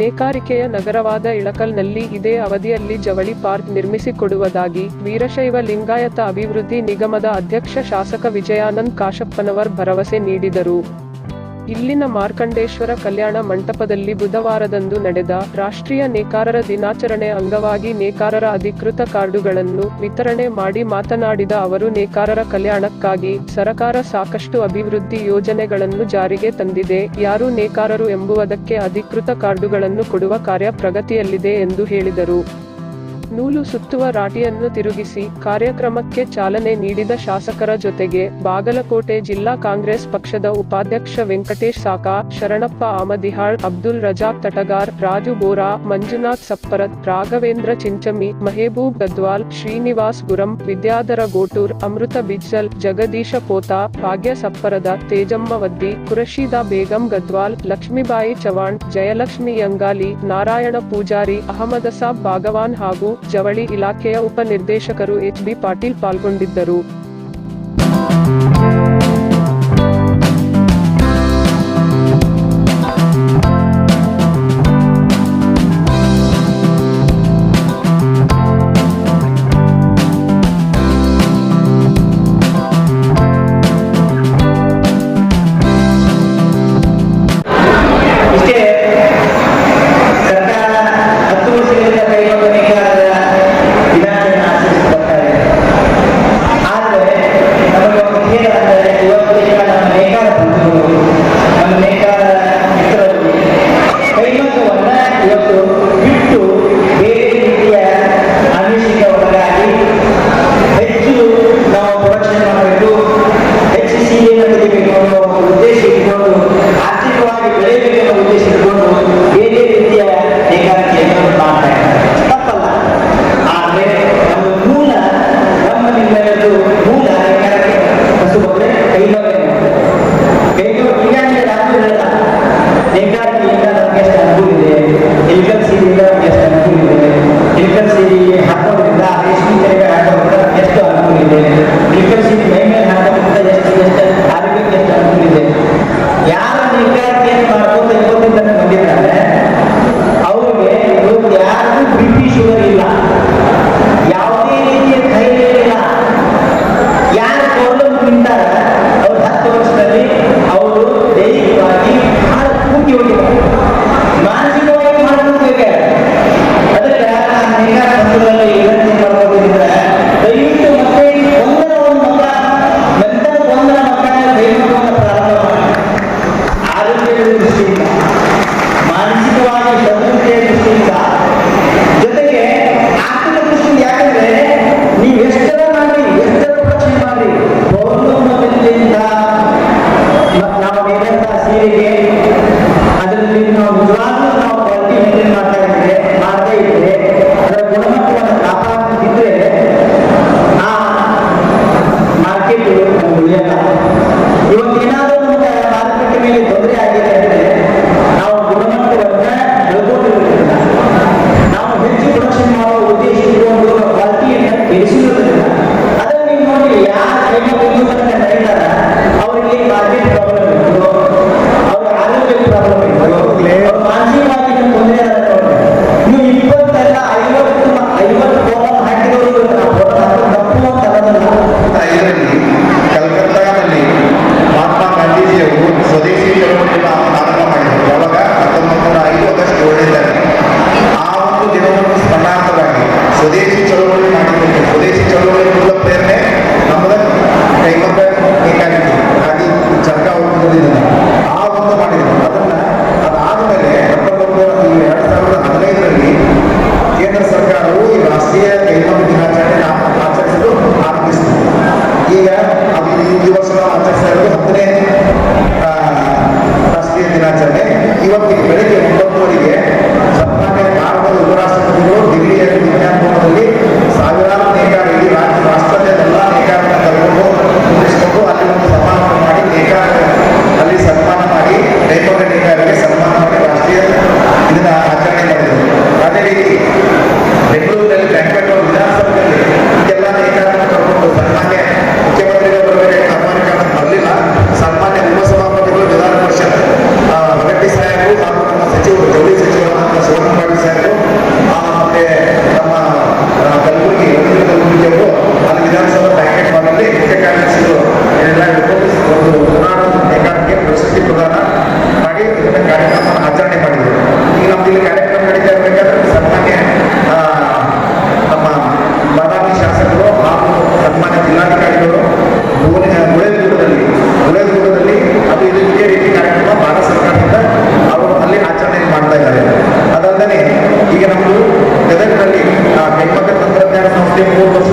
ನೇಕಾರಿಕೆಯ ನಗರವಾದ ಇಳಕಲ್ನಲ್ಲಿ ಇದೇ ಅವಧಿಯಲ್ಲಿ ಜವಳಿ ಪಾರ್ಕ್ ನಿರ್ಮಿಸಿಕೊಡುವುದಾಗಿ ವೀರಶೈವ ಲಿಂಗಾಯತ ಅಭಿವೃದ್ಧಿ ನಿಗಮದ ಅಧ್ಯಕ್ಷ ಶಾಸಕ ವಿಜಯಾನಂದ್ ಕಾಶಪ್ಪನವರ್ ಭರವಸೆ ನೀಡಿದರು. ಇಲ್ಲಿನ ಮಾರ್ಕಂಡೇಶ್ವರ ಕಲ್ಯಾಣ ಮಂಟಪದಲ್ಲಿ ಬುಧವಾರದಂದು ನಡೆದ ರಾಷ್ಟ್ರೀಯ ನೇಕಾರರ ದಿನಾಚರಣೆ ಅಂಗವಾಗಿ ನೇಕಾರರ ಅಧಿಕೃತ ಕಾರ್ಡುಗಳನ್ನು ವಿತರಣೆ ಮಾಡಿ ಮಾತನಾಡಿದ ಅವರು, ನೇಕಾರರ ಕಲ್ಯಾಣಕ್ಕಾಗಿ ಸರಕಾರ ಸಾಕಷ್ಟು ಅಭಿವೃದ್ಧಿ ಯೋಜನೆಗಳನ್ನು ಜಾರಿಗೆ ತಂದಿದೆ. ಯಾರು ನೇಕಾರರು ಎಂಬುವುದಕ್ಕೆ ಅಧಿಕೃತ ಕಾರ್ಡುಗಳನ್ನು ಕೊಡುವ ಕಾರ್ಯ ಪ್ರಗತಿಯಲ್ಲಿದೆ ಎಂದು ಹೇಳಿದರು. ನೂಲು ಸುತ್ತುವ ರಾಟಿಯನ್ನು ತಿರುಗಿಸಿ ಕಾರ್ಯಕ್ರಮಕ್ಕೆ ಚಾಲನೆ ನೀಡಿದ ಶಾಸಕರ ಜೊತೆಗೆ ಬಾಗಲಕೋಟೆ ಜಿಲ್ಲಾ ಕಾಂಗ್ರೆಸ್ ಪಕ್ಷದ ಉಪಾಧ್ಯಕ್ಷ ವೆಂಕಟೇಶ್ ಸಾಕಾ, ಶರಣಪ್ಪ ಆಮದಿಹಾಳ್, ಅಬ್ದುಲ್ ರಜಾಕ್ ತಟಗಾರ್, ರಾಜು ಬೋರಾ, ಮಂಜುನಾಥ್ ಸಪ್ಪರತ್, ರಾಘವೇಂದ್ರ ಚಿಂಚಮಿ, ಮಹೇಬೂಬ್ ಗದ್ವಾಲ್, ಶ್ರೀನಿವಾಸ್ ಗುರಂ, ವಿದ್ಯಾಧರ ಗೋಟೂರ್, ಅಮೃತ ಬಿಜ್ಜಲ್, ಜಗದೀಶ ಪೋತಾ, ಭಾಗ್ಯ ಸಪ್ಪರದ, ತೇಜಮ್ಮ ವದ್ದಿ, ಕುರಶೀದಾ ಬೇಗಂ ಗದ್ವಾಲ್, ಲಕ್ಷ್ಮೀಬಾಯಿ ಚವಾಣ್ ಜಯಲಕ್ಷ್ಮಿ ಯಂಗಾಲಿ ನಾರಾಯಣ ಪೂಜಾರಿ, ಅಹಮದಸಾಬ್ ಭಾಗವಾನ್ ಹಾಗೂ ಜವಳಿ ಇಲಾಖೆಯ ಉಪ ನಿರ್ದೇಶಕರು ಎಚ್ ಬಿ ಪಾಟೀಲ್ ಪಾಲ್ಗೊಂಡಿದ್ದರು ಇವತ್ತಿಗೆ ಬೆಳಗ್ಗೆ ಒಂಬತ್ತುವರೆಗೆ ಅದಲ್ಲದೆ ಈಗ ನಮ್ಮದು ಗದಗ್ನಲ್ಲಿ ಹೆಣ್ಮಕ್ಳ ತಂತ್ರಜ್ಞಾನ ಸಂಸ್ಥೆ ಮೂರು ವರ್ಷ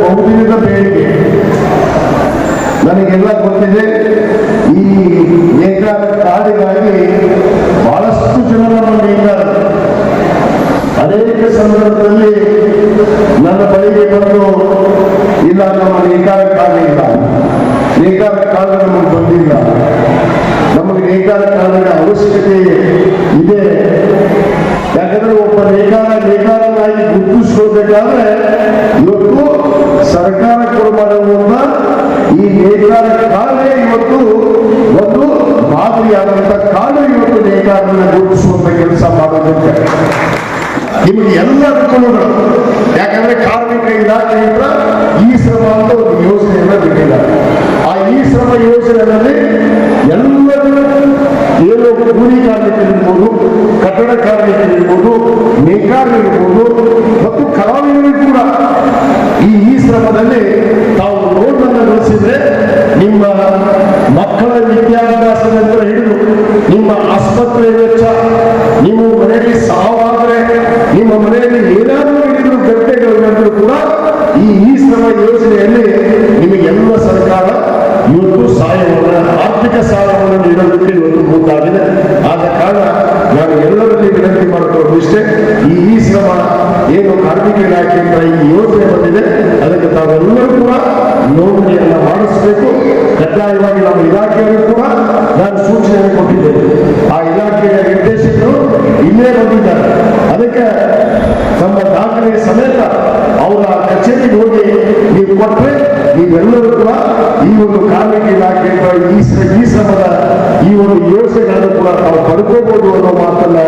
ಬಹುದಿನದ ಬೇಡಿಕೆ. ನನಗೆಲ್ಲ ಗೊತ್ತಿದೆ ಈ ಏಕಾದ ಕಾಡಿಗಾಗಿ ಶುರು ಮಾಡುವಂತ ಈ ನೇಕಾರ ಕಾರಣ ಇವತ್ತು ಒಂದು ಮಾದರಿಯಾದಂತ ಕಾರಣ ಇವತ್ತು ನೇಕಾರನ ರೂಪಿಸುವಂತ ಕೆಲಸ ಮಾಡೋದಕ್ಕೆ ನಿಮ್ಗೆ ಎಲ್ಲ ಅನುಕೂಲಗಳು. ಯಾಕಂದ್ರೆ ಕಾರ್ಮಿಕ ಇಲಾಖೆಯಿಂದ ಈ ಶ್ರಮ ಅಂತ ಒಂದು ಯೋಜನೆಯನ್ನ ಬಿಟ್ಟಿದ್ದಾರೆ. ಆ ಈ ಶ್ರಮ ಯೋಜನೆಯಲ್ಲಿ ಎಲ್ಲರೂ ಏನು ಕೂಲಿ ಕಾರ್ಮಿಕರಿರ್ಬೋದು ಕಟ್ಟಡ ಕಾರ್ಮಿಕರಿರ್ಬೋದು ನೇಕಾರರಿರ್ಬೋದು ಮತ್ತು ಕಲಾವಿದರು ಕೂಡ ಈ ಶ್ರಮದಲ್ಲಿ ತಾವು ನೋಟನ್ನು ಗಳಿಸಿದ್ರೆ ನಿಮ್ಮ ಮಕ್ಕಳ ವಿದ್ಯಾಭ್ಯಾಸದಿಂದ ಹಿಡಿದು ನಿಮ್ಮ ಆಸ್ಪತ್ರೆ ವೆಚ್ಚ, ನಿಮ್ಮ ಮನೆಯಲ್ಲಿ ಸಾವಾದ್ರೆ, ನಿಮ್ಮ ಮನೆಯಲ್ಲಿ ಏನಾದರೂ ಹಿಡಿದ್ರು ಗಟ್ಟೆಗಳು ಕೂಡ ಈ ಈ ಶ್ರಮ ಯೋಜನೆಯಲ್ಲಿ ನಿಮಗೆಲ್ಲ ಸರ್ಕಾರ ಇವತ್ತು ಸಹಾಯವನ್ನು, ಆರ್ಥಿಕ ಸಹಾಯವನ್ನು ನೀಡೋದಕ್ಕೆ ಇವತ್ತು ಮುಂದಾಗಿದೆ. ಆದ ಕಾರಣ ನಾನು ಎಲ್ಲರಲ್ಲಿ ವಿನಂತಿ ಮಾಡಿಕೊಂಡು ಇಷ್ಟೇ ಈ ಈ ಶ್ರಮ ಏನು ಕಾರ್ಮಿಕ ಇಲಾಖೆಯಿಂದ ಈ ಯೋಜನೆ ಬಂದಿದೆ, ಅದಕ್ಕೆ ತಾವೆಲ್ಲರೂ ಕೂಡ ನೋಂದಣಿಯನ್ನು ಮಾಡಿಸಬೇಕು. ಕಡ್ಡಾಯವಾಗಿ ನಮ್ಮ ಇಲಾಖೆಯವರು ಕೂಡ ನಾನು ಸೂಚನೆ ಕೊಟ್ಟಿದ್ದೇನೆ. ಆ ಇಲಾಖೆಯ ನಿರ್ದೇಶಕರು ಇಲ್ಲೇ ಬಂದಿದ್ದಾರೆ. ಅದಕ್ಕೆ ನಮ್ಮ ದಾಖಲೆ ಸಮೇತ ಅವರ ಕಚೇರಿಗೆ ಹೋಗಿ ನೀವು ಕೊಟ್ಟರೆ ನೀವೆಲ್ಲರೂ ಕೂಡ ಈ ಒಂದು ಕಾರ್ಮಿಕ ಇಲಾಖೆಯಿಂದ ಈ ಶ್ರಮದ ಈ ಒಂದು ಯೋಜನೆಗಳನ್ನು ಕೂಡ ತಾವು ಪಡ್ಕೋಬಹುದು ಅನ್ನೋ ಮಾತನ್ನ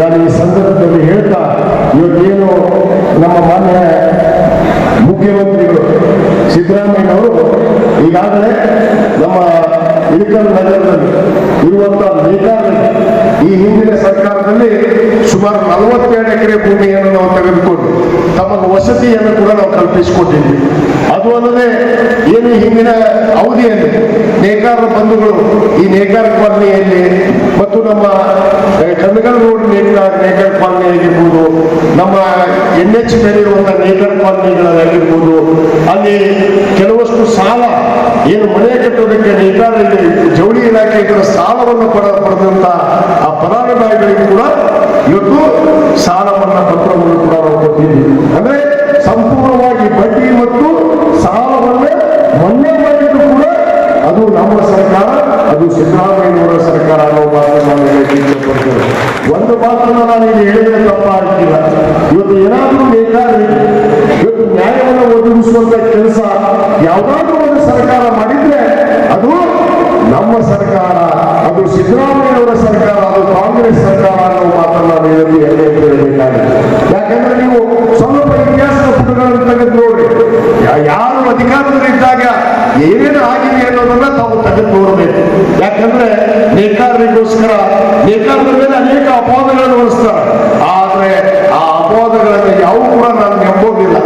ನಾನು ಈ ಸಂದರ್ಭದಲ್ಲಿ ಹೇಳ್ತಾ ಇವತ್ತೇನು ನಮ್ಮ ಮಾನ್ಯ ಮುಖ್ಯಮಂತ್ರಿಗಳು ಸಿದ್ದರಾಮಯ್ಯನವರು ಈಗಾಗಲೇ ನಮ್ಮ ಇಳಿಕಲ್ ನಗರದಲ್ಲಿ ಇರುವಂತಹ ನೇಕಾರರಲ್ಲಿ ಈ ಹಿಂದಿನ ಸರ್ಕಾರದಲ್ಲಿ ಸುಮಾರು ನಲವತ್ತೆರಡು ಎಕರೆ ಭೂಮಿಯನ್ನು ನಾವು ತೆಗೆದುಕೊಂಡು ತಮಗೆ ವಸತಿಯನ್ನು ಕೂಡ ನಾವು ಕಲ್ಪಿಸಿಕೊಟ್ಟಿದ್ವಿ. ಅದು ಅಲ್ಲದೆ ಏನು ಹಿಂದಿನ ಅವಧಿಯಲ್ಲಿ ನೇಕಾರ ಬಂಧುಗಳು ಈ ನೇಕಾರ ಕಾಲನಿಯಲ್ಲಿ ಮತ್ತು ನಮ್ಮ ಕನ್ನಗಲ್ ರೋಡ್ ನೇಕಾರ ನೇಕಾರ ಕಾಲನಿ ಆಗಿರ್ಬೋದು ನಮ್ಮ ಎನ್ ಎಚ್ ಮೇಲೆ ಇರುವಂತಹ ನೇಕಾರ ಅಲ್ಲಿ ಕೆಲವಷ್ಟು ಸಾಲ, ಏನು ಮನೆ ಕಟ್ಟೋದಕ್ಕೆ ನೇಕಾರ ಜವಳಿ ಇಲಾಖೆ ಸಾಲವನ್ನು ಪಡ, ಪಡೆದಂತ ಆ ಫಲಾನುಭವಿಗಳಿಗೆ ಕೂಡ ಇವತ್ತು ಸಾಲ ಮನ್ನಾ ಪತ್ರವನ್ನು ಕೂಡ ನಾವು ಕೊಟ್ಟಿದ್ದೀವಿ. ಅದು ಸಿದ್ದರಾಮಯ್ಯನವರ ಸರ್ಕಾರ ಅನ್ನೋ ಮಾತು ನಾನು ಹೇಳಕ್ಕೆ ಒಂದು ಮಾತನ್ನು ನಾನು ಇಲ್ಲಿ ಹೇಳಿದ್ರೆ ತಪ್ಪಾಗ್ತಿಲ್ಲ. ಇವತ್ತು ಏನಾದರೂ ಬೇಕಾದ್ರೆ ಇವತ್ತು ನ್ಯಾಯವನ್ನು ಒದಗಿಸುವಂತ ಕೆಲಸ ಯಾವುದಾದ್ರೂ ಒಂದು ಸರ್ಕಾರ ಮಾಡಿದ್ರೆ ಅದು ನಮ್ಮ ಸರ್ಕಾರ, ಅದು ಸಿದ್ದರಾಮಯ್ಯನವರ ಸರ್ಕಾರ, ಅದು ಕಾಂಗ್ರೆಸ್ ಸರ್ಕಾರ ಅನ್ನೋ ಮಾತನ್ನು ನಾನು ಎಲ್ಲಿ ಹೇಳಬೇಕಾಗಿದೆ. ಯಾಕಂದ್ರೆ ನೀವು ಸ್ವಲ್ಪ ಇತಿಹಾಸದ ಪುಟಗಳನ್ನು ತೆಗೆದು ನೋಡಿ. ಯಾರು ಅಧಿಕಾರದಲ್ಲಿದ್ದಾಗ ಏನೇನು ಆಗಿದೆ ಅನ್ನೋದನ್ನ ತಾವು ತೆಗೆದು ನೋಡಬೇಕು. ಯಾಕಂದ್ರೆ ನೇಕಾರರಿಗೋಸ್ಕರ, ನೇಕಾರರ ಮೇಲೆ ಅನೇಕ ಅಪವಾದಗಳನ್ನು ಹೊರಿಸ್ತಾರೆ. ಆದ್ರೆ ಆ ಅಪವಾದಗಳನ್ನು ಯಾವ ಕೂಡ ನಾನು ನಂಬೋದಿಲ್ಲ.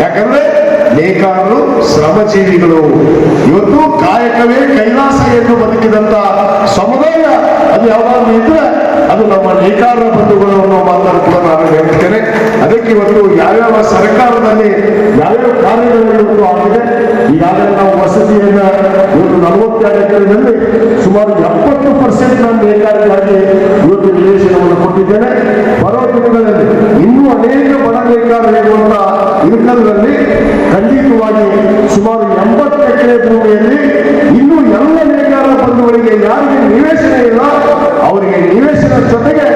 ಯಾಕಂದ್ರೆ ನೇಕಾರರು ಶ್ರಮಜೀವಿಗಳು. ಇವತ್ತು ಕಾಯಕವೇ ಕೈಲಾಸ ಎಂದು ಬದುಕಿದಂತ ಸಮುದಾಯ ಅದು ಯಾವಾಗಲೂ ಇದ್ರೆ ಅದು ನಮ್ಮ ನೇಕಾರ ಬಂಧುಗಳು ಅನ್ನೋ ಮಾತನ್ನು ಕೂಡ ನಾನು ಹೇಳ್ತೇನೆ. ಅದಕ್ಕೆ ಇವತ್ತು ಯಾವ್ಯಾವ ಸರ್ಕಾರದಲ್ಲಿ ಯಾವ್ಯಾವ ಕಾರ್ಯಗಳು ಆಗಿದೆ ಈಗಾಗಲೇ ನಾವು ವಸತಿಯನ್ನ ಇವತ್ತು ನಲವತ್ತೆರಡು ಎಕರೆಯಲ್ಲಿ ಸುಮಾರು ಎಪ್ಪತ್ತು ಪರ್ಸೆಂಟ್ ನಾನು ನೇಕಾರಿಗಾಗಿ ಇವತ್ತು ನಿವೇಶನವನ್ನು ಕೊಟ್ಟಿದ್ದೇನೆ. ಬರೋ ದಿನಗಳಲ್ಲಿ ಇನ್ನೂ ಅನೇಕ ಬಡ ನೇಕಾರರಿರುವಂತ ಇರ್ಕಲ್ನಲ್ಲಿ ಖಂಡಿತವಾಗಿ ಸುಮಾರು ಎಂಬತ್ತು ಎಕರೆ ಭೂಮಿಯಲ್ಲಿ ಇನ್ನೂ ಎಲ್ಲ ನೇಕಾರ ಬಂಧುಗಳಿಗೆ ಯಾರಿಗೆ ನಿವೇಶನ ಇಲ್ಲ, ಅವರಿಗೆ ನಿವೇಶನ ಜೊತೆಗೆ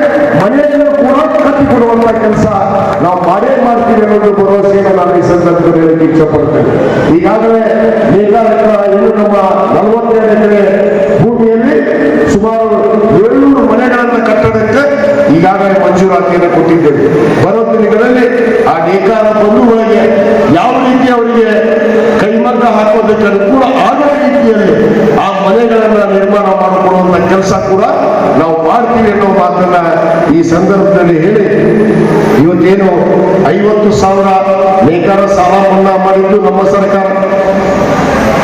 ಮನೆಯನ್ನು ಕೂಡ ಕಟ್ಟಿಕೊಡುವಂತ ಕೆಲಸ ನಾವು ಮಾಡೇ ಮಾಡ್ತೀವಿ ಅನ್ನೋದು ಭರವಸೆಯನ್ನು ನಾನು ಈ ಸಂದರ್ಭದಲ್ಲಿ ಇಚ್ಛಪಡ್ತೇನೆ ಈಗಾಗಲೇ ಏನು ನಮ್ಮ ನಲವತ್ತೆರಡು ಎಕರೆ ಭೂಮಿಯಲ್ಲಿ ಸುಮಾರು ಏಳ್ನೂರು ಮನೆಗಳನ್ನ ಕಟ್ಟಡಕ್ಕೆ ಈಗಾಗಲೇ ಮಂಜೂರಾತಿಯನ್ನು ಕೊಟ್ಟಿದ್ದೇವೆ. ಬರೋ ದಿನಗಳಲ್ಲಿ ಆ ನೇಕಾರ ಬಂಧುಗಳಿಗೆ ಯಾವ ರೀತಿ ಅವರಿಗೆ ಕೈಮಗ್ಗ ಹಾಕೋದಕ್ಕೆ ಅನುಕೂಲ ರೀತಿಯಲ್ಲಿ ಆ ಮನೆಗಳನ್ನ ನಿರ್ಮಾಣ ಮಾಡಿಕೊಡುವಂತ ಕೆಲಸ ಕೂಡ ನಾವು ಮಾಡ್ತೀವಿ ಅನ್ನೋ ಮಾತನ್ನ ಈ ಸಂದರ್ಭದಲ್ಲಿ ಹೇಳಿ. ಇವತ್ತೇನು ಐವತ್ತು ಸಾವಿರ ನೇಕಾರ ಸಾಲ ಮನ್ನಾ ಮಾಡಿದ್ದು ನಮ್ಮ ಸರ್ಕಾರ?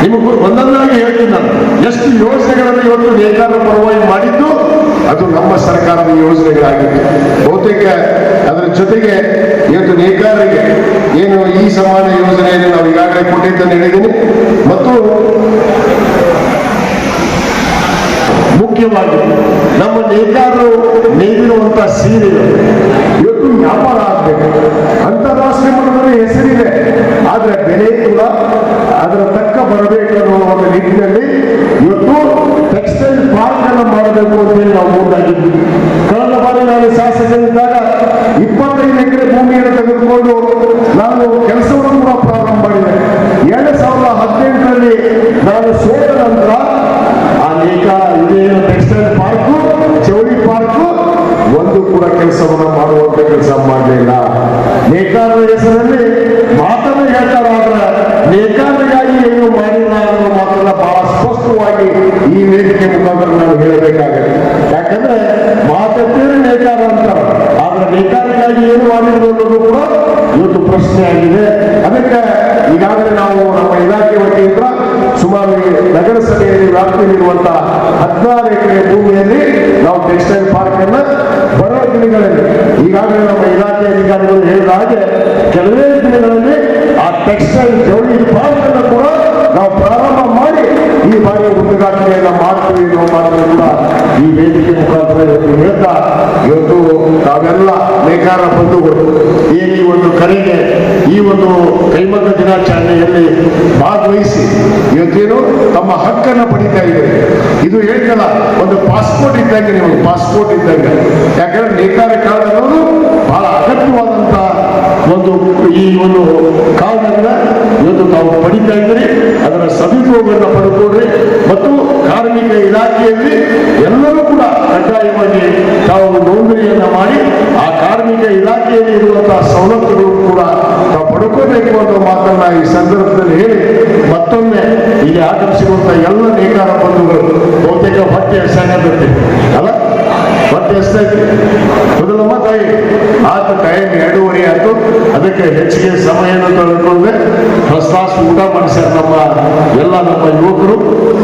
ನಿಮಗೂ ಒಂದೊಂದಾಗಿ ಹೇಳ್ತೀನಿ ನಾನು. ಎಷ್ಟು ಯೋಜನೆಗಳನ್ನು ಇವತ್ತು ನೇಕಾರ ಪರವಾಗಿ ಮಾಡಿದ್ದು, ಅದು ನಮ್ಮ ಸರ್ಕಾರದ ಯೋಜನೆಗಳಾಗಿದೆ ಬಹುತೇಕ ಅದರ ಜೊತೆಗೆ ಇವತ್ತು ನೇಕಾರರಿಗೆ ಏನು ಈ ಸಮಾನ ಯೋಜನೆಯನ್ನು ನಾವು ಈಗಾಗಲೇ ಕೊಟ್ಟಿದ್ದನ್ನು ಹೇಳಿದ್ದೀನಿ. ಮತ್ತು ಮುಖ್ಯವಾಗಿ ನಮ್ಮ ನೇಕಾರರು ನೇದಿರುವಂತ ಸೀರೆಗಳು ಇವತ್ತು ವ್ಯಾಪಾರ ಆಗಬೇಕು. ಅಂತಾರಾಷ್ಟ್ರೀಯ ಮಟ್ಟದಲ್ಲಿ ಹೆಸರಿದೆ. ಆದ್ರೆ ಬೆಲೆ ಕೂಡ ಅದರ ತಕ್ಕ ಬರಬೇಕು ಅನ್ನೋ ಒಂದು ನಿಟ್ಟಿನಲ್ಲಿ ಇವತ್ತು ಟೆಕ್ಸ್ಟೈಲ್ ಪಾರ್ಕ್ ಅನ್ನು ಮಾಡಬೇಕು ಅಂತೇಳಿ ನಾವು ಮುಂದಾಗಿದ್ವಿ ಕಳೆದ ಬಾರಿ ನಾನು ಶಾಸಕರಿದ್ದಾಗ ಮಾಡುವಂತ ಕೆಲಸ ಮಾಡಲಿಲ್ಲ ನೇಕಾರರ ಹೆಸರಲ್ಲಿ ಮಾತನ್ನು ಹೇಳ್ತಾರಾದ್ರೆ ನೇಕಾರರಿಗಾಗಿ ಏನು ಮಾಡಿಲ್ಲ ಅನ್ನೋ ಮಾತನ್ನ ಬಹಳ ಸ್ಪಷ್ಟವಾಗಿ ಈ ವೇದಿಕೆ ಮುಖಾಂತರ ನಾನು ಹೇಳಬೇಕಾಗತ್ತೆ. ಯಾಕಂದ್ರೆ ಮಾತೇರಿ ನೇಕಾರ ಅಂತಾರೆ. ಆದ್ರೆ ನೇಕಾರರಿಗಾಗಿ ಏನು ಮಾಡಿದ್ರು ಅನ್ನೋದು ಕೂಡ ಇವತ್ತು ಪ್ರಶ್ನೆ ಆಗಿದೆ ಅದಕ್ಕೆ ಈಗಾಗಲೇ ನಾವು ನಮ್ಮ ಇಲಾಖೆ ವತಿಯಿಂದ ಸುಮಾರು ನಗರಸಭೆಯಲ್ಲಿ ವ್ಯಾಪ್ತಿಯಲ್ಲಿರುವಂತಹ ಹದಿನಾರು ಎಕರೆ ಭೂಮಿಯಲ್ಲಿ ನಾವು ಟೆಕ್ಸ್ಟೈಲ್ ಪಾರ್ಕ್ ಅನ್ನ ಬರೋ ದಿನಗಳಲ್ಲಿ, ಈಗಾಗಲೇ ನಮ್ಮ ಇಲಾಖೆ ಅಧಿಕಾರಿಗಳು ಹೇಳಿದ ಹಾಗೆ ಕೆಲವೇ ದಿನಗಳಲ್ಲಿ ಆ ಟೆಕ್ಸ್ಟೈಲ್ ಜವಳಿ ಪಾರ್ಕ್ ಅನ್ನು ಕೂಡ ನಾವು ಪ್ರಾರಂಭ ಮಾಡಿ ಈ ಬಾರಿ ಉದ್ಘಾಟನೆಯನ್ನ ಮಾಡ್ತೀವಿ ಅನ್ನೋ ಮಾತನ್ನು ಈ ವೇದಿಕೆ ಮುಖಾಂತರ ಇವತ್ತು ಹೇಳ್ತಾ, ಇವತ್ತು ತಾವೆಲ್ಲ ನೇಕಾರ ಬಂಧುಗಳು, ಈ ಒಂದು ಕರೆಗೆ, ಈ ಒಂದು ಕೈಮಗ್ಗ ದಿನಾಚರಣೆಯಲ್ಲಿ ಭಾಗವಹಿಸಿ ಇವತ್ತೇನು ತಮ್ಮ ಹಕ್ಕನ್ನು ಪಡಿತಾ ಇದ್ದಾರೆ. ಇದು ಹೇಳ್ತಲ್ಲ, ಒಂದು ಪಾಸ್ಪೋರ್ಟ್ ಇದ್ದಂಗೆ ನಿಮಗೆ ಪಾಸ್ಪೋರ್ಟ್ ಇದ್ದಂಗೆ. ಯಾಕಂದ್ರೆ ನೇಕಾರ ಅನ್ನೋದು ಬಹಳ ಅಗತ್ಯವಾದಂತಹ ಒಂದು ಈ ಒಂದು ಕಾರ್ಡನ್ನ ಇವತ್ತು ತಾವು ಪಡಿತಾ ಇದ್ದೀರಿ. ಅದರ ಸದುಪಯೋಗವನ್ನು ಪಡ್ಕೊಡ್ರಿ ಮತ್ತು ಕಾರ್ಮಿಕ ಇಲಾಖೆಯಲ್ಲಿ ಎಲ್ಲರೂ ಕಡ್ಡಾಯವಾಗಿ ತಾವು ನೋಂದಣಿಯನ್ನು ಮಾಡಿ ಆ ಕಾರ್ಮಿಕ ಇಲಾಖೆಯಲ್ಲಿ ಇರುವಂತಹ ಸವಲತ್ತುಗಳು ಕೂಡ ತಾವು ಪಡ್ಕೋಬೇಕು ಅನ್ನೋ ಮಾತನ್ನ ಈ ಸಂದರ್ಭದಲ್ಲಿ ಹೇಳಿ ಮತ್ತೊಮ್ಮೆ ಇಲ್ಲಿ ಆಗಮಿಸಿರುವಂತಹ ಎಲ್ಲ ನೇಕಾರ ಬಂಧುಗಳು ಬಹುತೇಕ ಹೊಟ್ಟೆ ಎಷ್ಟಾಗತ್ತೆ ಅಲ್ಲ? ಹೊಟ್ಟೆ ಎಷ್ಟೈತಿ ಮೊದಲಮ್ಮ ತಾಯಿ ಆತ ಟೈಮ್ ಎರಡೂವರೆ ಆಯಿತು. ಅದಕ್ಕೆ ಹೆಚ್ಚಿಗೆ ಸಮಯವನ್ನು ತೆಗೆದುಕೊಂಡ್ರೆ ಕ್ಲಾಸ್ ಊಟ ಮಾಡಿಸ್ಯಾರ ನಮ್ಮ ಎಲ್ಲ ನಮ್ಮ ಯುವಕರು.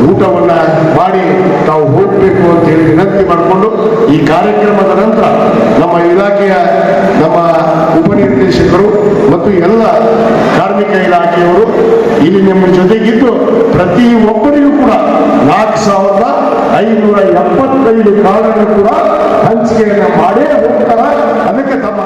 ಊಟವನ್ನ ಮಾಡಿ ತಾವು ಹೋಗ್ಬೇಕು ಅಂತ ಹೇಳಿ ವಿನಂತಿ ಮಾಡಿಕೊಂಡು ಈ ಕಾರ್ಯಕ್ರಮದ ನಂತರ ನಮ್ಮ ಇಲಾಖೆಯ ನಮ್ಮ ಉಪನಿರ್ದೇಶಕರು ಮತ್ತು ಎಲ್ಲ ಕಾರ್ಮಿಕ ಇಲಾಖೆಯವರು ಇಲ್ಲಿ ನಿಮ್ಮ ಜೊತೆಗಿದ್ದು ಪ್ರತಿ ಒಬ್ಬರಿಗೂ ಕೂಡ ನಾಲ್ಕು ಸಾವಿರದ ಐನೂರ ಎಪ್ಪತ್ತೈದು ಕಾರ್ಡ್ ಕೂಡ ಹಂಚಿಕೆಯನ್ನು ಮಾಡೇ ಹೋಗ್ತಾರೆ. ಅದಕ್ಕೆ ತಮ್ಮ